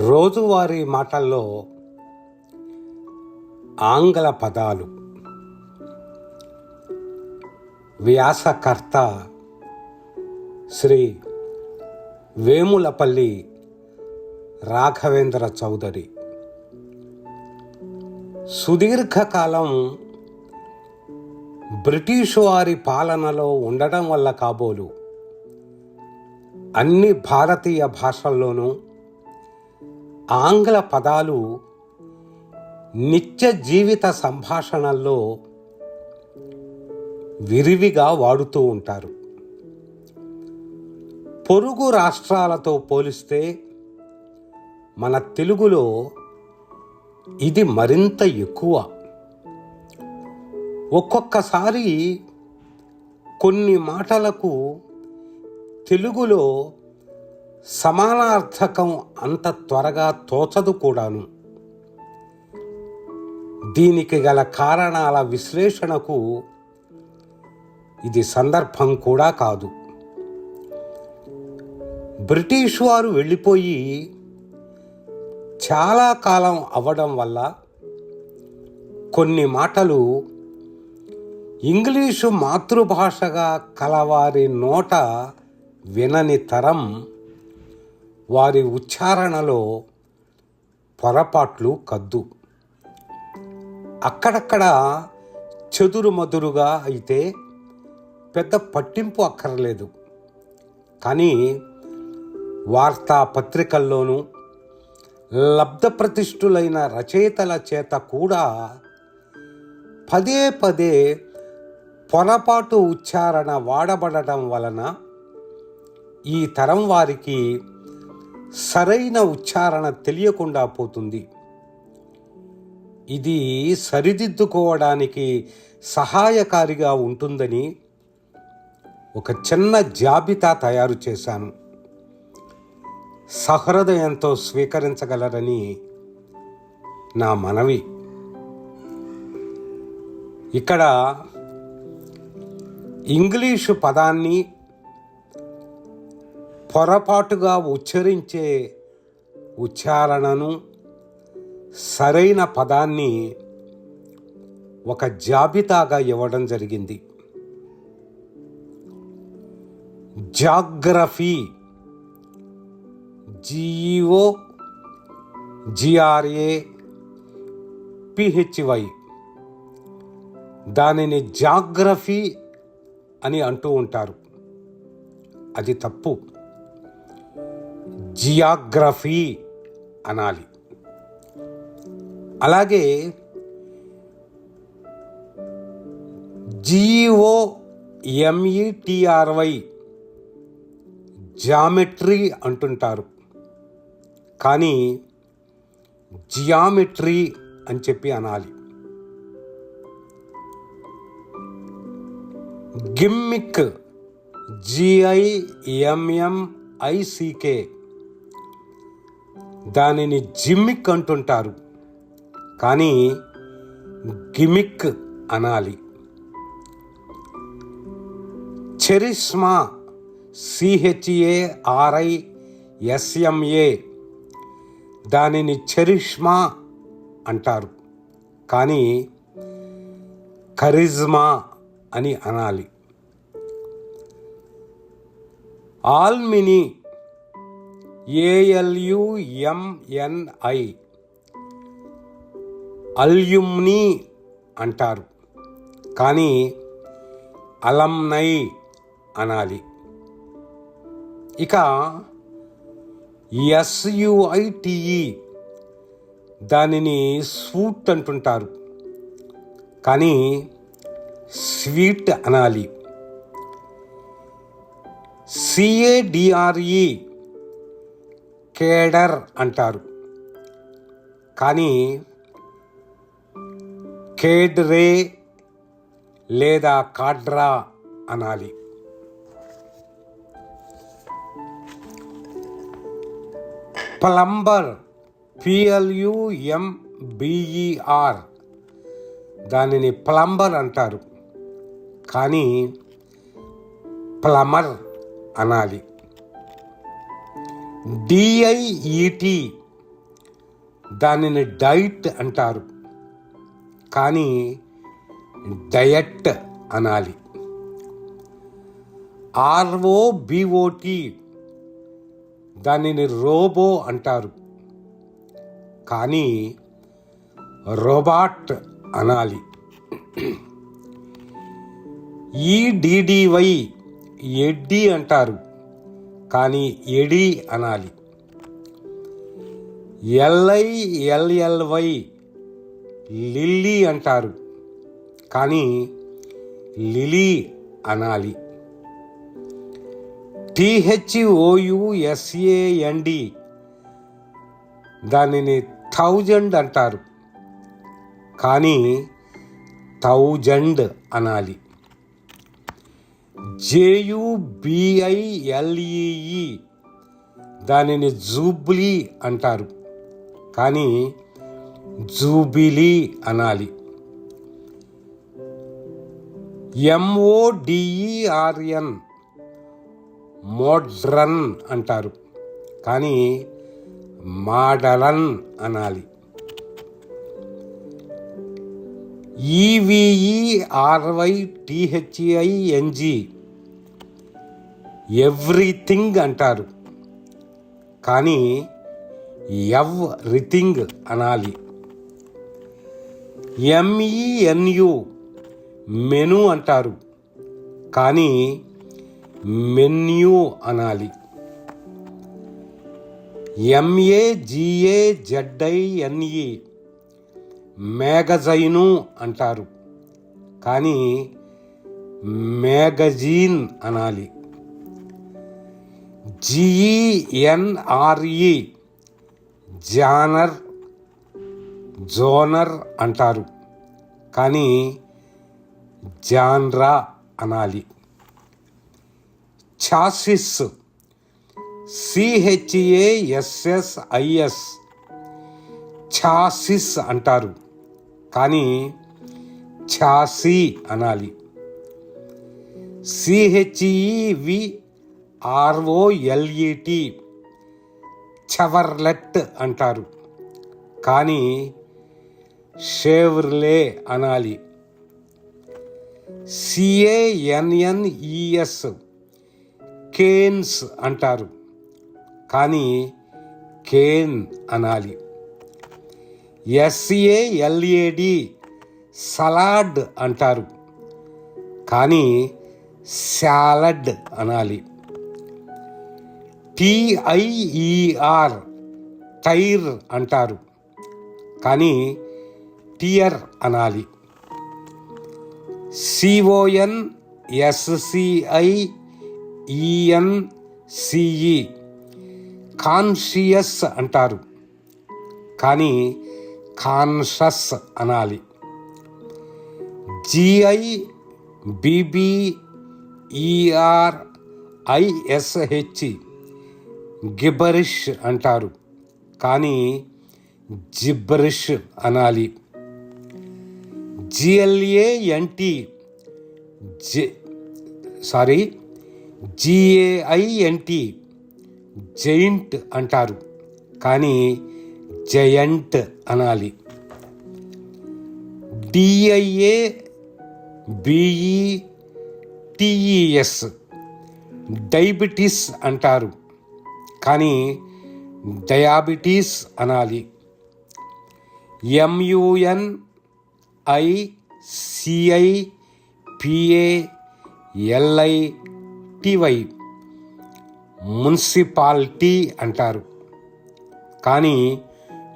రోజువారీ మాటల్లో ఆంగ్ల పదాలు. వ్యాసకర్త శ్రీ వేములపల్లి రాఘవేంద్ర చౌదరి. సుదీర్ఘకాలం బ్రిటిషు వారి పాలనలో ఉండడం వల్ల కాబోలు. అన్ని భారతీయ భాషల్లోనూ ఆంగ్ల పదాలు నిత్య జీవిత సంభాషణల్లో విరివిగా వాడుతూ ఉంటారు. పొరుగు రాష్ట్రాలతో పోలిస్తే మన తెలుగులో ఇది మరింత ఎక్కువ. ఒక్కొక్కసారి కొన్ని మాటలకు తెలుగులో సమానార్థకం అంత త్వరగా తోచదు కూడాను. దీనికి గల కారణాల విశ్లేషణకు ఇది సందర్భం కూడా కాదు. బ్రిటిష్ వారు వెళ్ళిపోయి చాలా కాలం అవ్వడం వల్ల కొన్ని మాటలు ఇంగ్లీషు మాతృభాషగా కలవారి నోట వినని తరం వారి ఉచ్చారణలో పొరపాట్లు కద్దు. అక్కడక్కడ చెదురుమదురుగా అయితే పెద్ద పట్టింపు అక్కర్లేదు. కానీ వార్తాపత్రికల్లోనూ లబ్ధప్రతిష్ఠులైన రచయితల చేత కూడా పదే పదే పొరపాటు ఉచ్చారణ వాడబడటం వలన ఈ తరం వారికి సరైన ఉచ్చారణ తెలియకుండా పోతుంది. ఇది సరిదిద్దుకోవడానికి సహాయకారిగా ఉంటుందని ఒక చిన్న జాబితా తయారు చేశాను. సహృదయంతో స్వీకరించగలరని నా మనవి. ఇక్కడ ఇంగ్లీషు పదాన్ని పొరపాటుగా ఉచ్చరించే ఉచ్చారణను సరైన పదాన్ని ఒక జాబితాగా ఇవ్వడం జరిగింది. Geography G E O G R A P H Y దానిని జాగ్రఫీ అని అంటూ ఉంటారు. అది తప్పు. జియాగ్రఫీ అనాలి. అలాగే జిఓ ఎంఈటిఆర్వై జామెట్రీ అంటుంటారు. కానీ జియామెట్రీ అని చెప్పి అనాలి. గిమ్మిక్ జిఐఎంఎంఐసికే దానిని జిమ్మిక్ అంటుంటారు. కానీ గిమిక్ అనాలి. చెరిస్మా సిహెచ్ఏ ఆర్ఐ ఎస్ఎంఏ దానిని చెరిష్మా అంటారు. కానీ కరిజ్మా అని అనాలి. ఆల్మిని ఏఎల్యుఎంఎన్ఐ అల్యుమ్ని అంటారు. కానీ అలంనై అనాలి. ఇక ఎస్యుఐటిఈ దానిని స్వూట్ అంటుంటారు. కానీ స్వీట్ అనాలి. సిఏడిఆర్ఈ కేడర్ అంటారు. కానీ కేడ్రే లేదా కాడ్రా అనాలి. ప్లంబర్ పిఎల్యుఎంబిఈఆర్ దానిని ప్లంబర్ అంటారు. కానీ ప్లమర్ అనాలి. డిఐఈటి దానిని డైట్ అంటారు. కానీ డయట్ అనాలి. ఆర్ఓ బిఓటి దానిని రోబో అంటారు. కానీ రోబాట్ అనాలి. ఈడిడివై ఎడ్డి అంటారు. కానీ ఎడి అనాలి. ఎల్ఐ ఎల్ఎల్వై లిల్లీ అంటారు. కానీ లిలీ అనాలి. టిహెచ్ఓయుఎస్ఏఎన్డి దానిని థౌజండ్ అంటారు. కానీ థౌజండ్ అనాలి. జేయుబిఐఎల్ఈఈ దానిని జూబ్లీ అంటారు. కానీ జూబిలీ అనాలి. ఎంఓడిఈఆర్ఎన్ మోడ్రన్ అంటారు. కానీ మాడలన్ అనాలి. ఈవిఈఆర్వై టిహెచ్ఐఎన్జి ఎవ్రీథింగ్ అంటారు. కానీ ఎవ్రీథింగ్ అనాలి. ఎంఈఎన్యు మెను అంటారు. కానీ మెన్యూ అనాలి. ఎంఏజిఏజెడ్ఐఎన్ఈ మేగజైను అంటారు. కానీ మ్యాగజీన్ అనాలి. జిఈఎన్ఆర్ఈ జానర్ జోనర్ అంటారు. కానీ జాన్రా అనాలి. ఛాసిస్ సిహెచ్ఏఎస్ఎస్ఐఎస్ ఛాసిస్ అంటారు. కానీ ఛాసీ అనాలి. సిహెచ్ఈవి ఆర్ఓఎల్ఈటి చవర్లెట్ అంటారు. కానీ షేవర్లే అనాలి. సిఏఎన్ఎన్ఈఎస్ కేన్స్ అంటారు. కానీ కేన్ అనాలి. ఎస్ఏఎల్ఏడి సలాడ్ అంటారు. కానీ సాలడ్ అనాలి. టిఐఈఆర్ టైర్ అంటారు. కానీ టియర్ అనాలి. C O N S C I E N C E conscious అంటారు. కానీ కాన్షస్ అనాలి. జిఐ బిబి ఐఎస్హెచ్ గిబరిష్ అంటారు. కానీ జిబ్బరిష్ అనాలి. G L A N T J sorry G A I N T giant అంటారు. కానీ జయంట్ అనాలి. డిఐఏ బిఈ టిఈఎస్ డయాబెటీస్ అంటారు. కానీ డయాబెటీస్ అనాలి. M U N I C I P A L I T Y municipality అంటారు. కానీ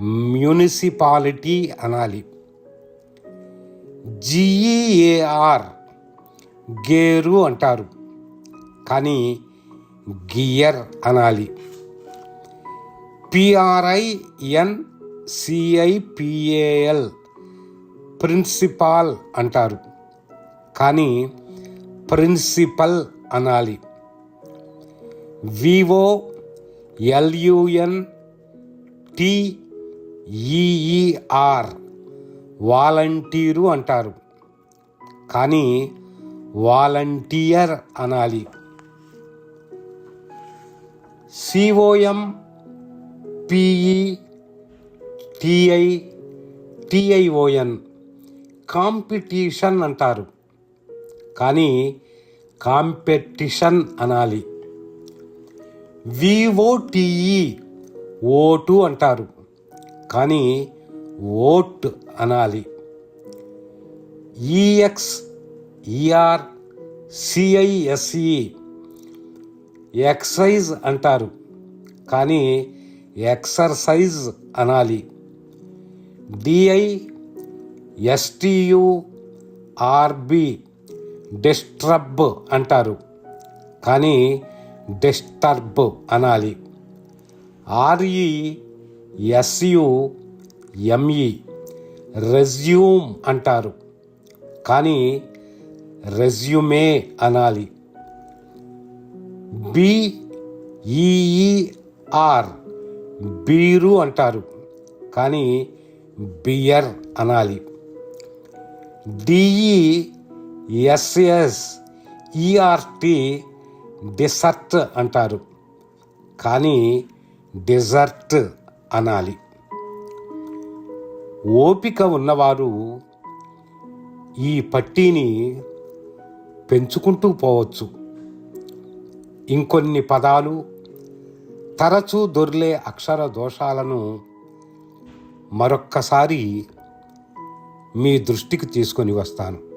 municipality అనాలి. జిఈఏఆర్ gear అంటారు. కానీ గియర్ అనాలి. పిఆర్ఐఎన్ సిఐపిఏఎల్ ప్రిన్సిపాల్ అంటారు. కానీ ప్రిన్సిపల్ అనాలి. వివో ఎల్యుఎన్ టిఈఈఆర్ వాలంటీరు అంటారు. కానీ వాలంటీర్ అనాలి. C O M P E T I T I O N competition అంటారు. కానీ కాంపిటీషన్ అనాలి. విఓటిఈ ఓటు అంటారు. కానీ ఓట్ అనాలి. ఈఎక్స్ ఈఆర్ సిఐఎస్ఈ ఎక్సైజ్ అంటారు. కానీ ఎక్సర్సైజ్ అనాలి. డిఐ ఎస్టియు ఆర్బి డిస్ట్రబ్ అంటారు. కానీ డిస్టర్బ్ అనాలి. ఆర్ఈ ఎస్యు ఎంఈ రెజ్యూమ్ అంటారు. కానీ రెజ్యూమే అనాలి. బిఈఆర్ బీరు అంటారు. కానీ బియర్ అనాలి. డిఈఎస్ఎస్ ఈఆర్టి డిసర్ట్ అంటారు. కానీ డిజర్ట్ అనాలి. ఓపిక ఉన్నవారు ఈ పట్టీని పెంచుకుంటూ పోవచ్చు. ఇంకొన్ని పదాలు తరచూ దొర్లే అక్షర దోషాలను మరొక్కసారి మీ దృష్టికి తీసుకొని వస్తాను.